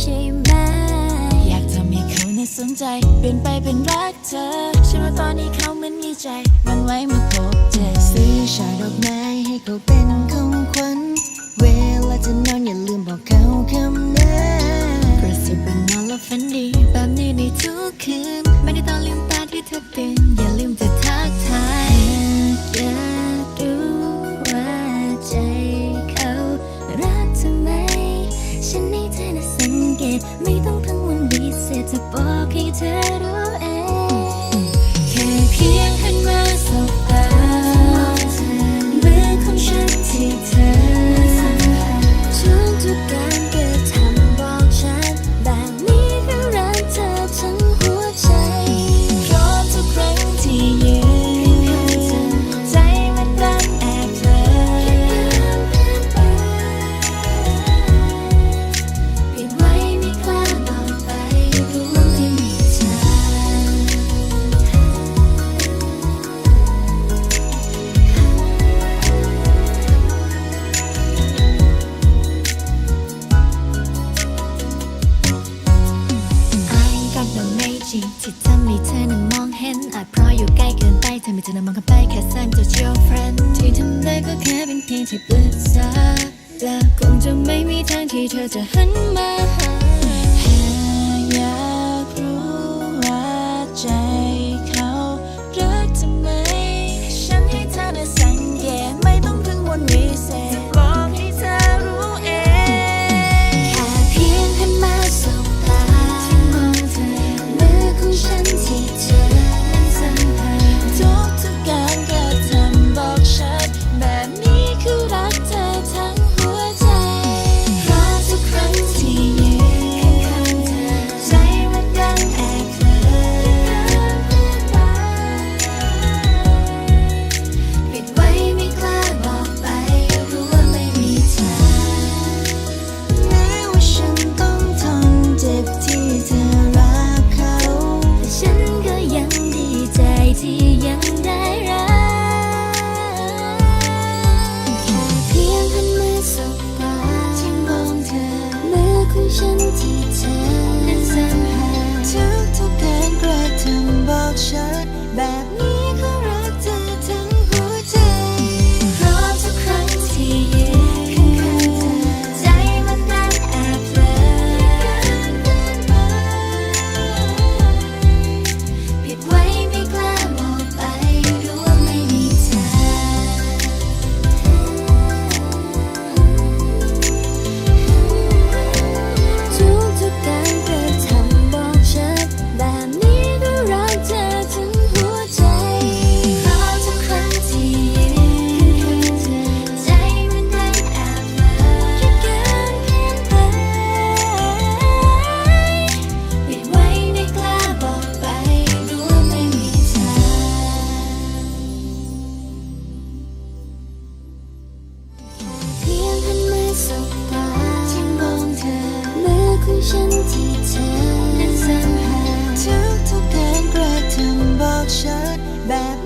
ใช่ไหม อยากทำให้เขาในสนใจ เปลี่ยนไปเป็นรักเธอฉันว่าตอนนี้เขาเหมือนมีใจ มันไว้มาพบ ไม่ต้องทั้งวันวิเศษจะบอกให้เธอรู้ ไม่จะนำมันกันไปแค่สร้างเจ้าเชียวเฟรนที่ทำได้ก็แค่เป็นเพียงที่ปรึกษาและคงจะไม่มีทางที่เธอจะหันมาหา ฉันที่เธอสั่หาทุกทุกการกรทำบอกฉันแบบ ฉันที่เธอสัญหาทุกทุกการกระทำบอกฉันแบบ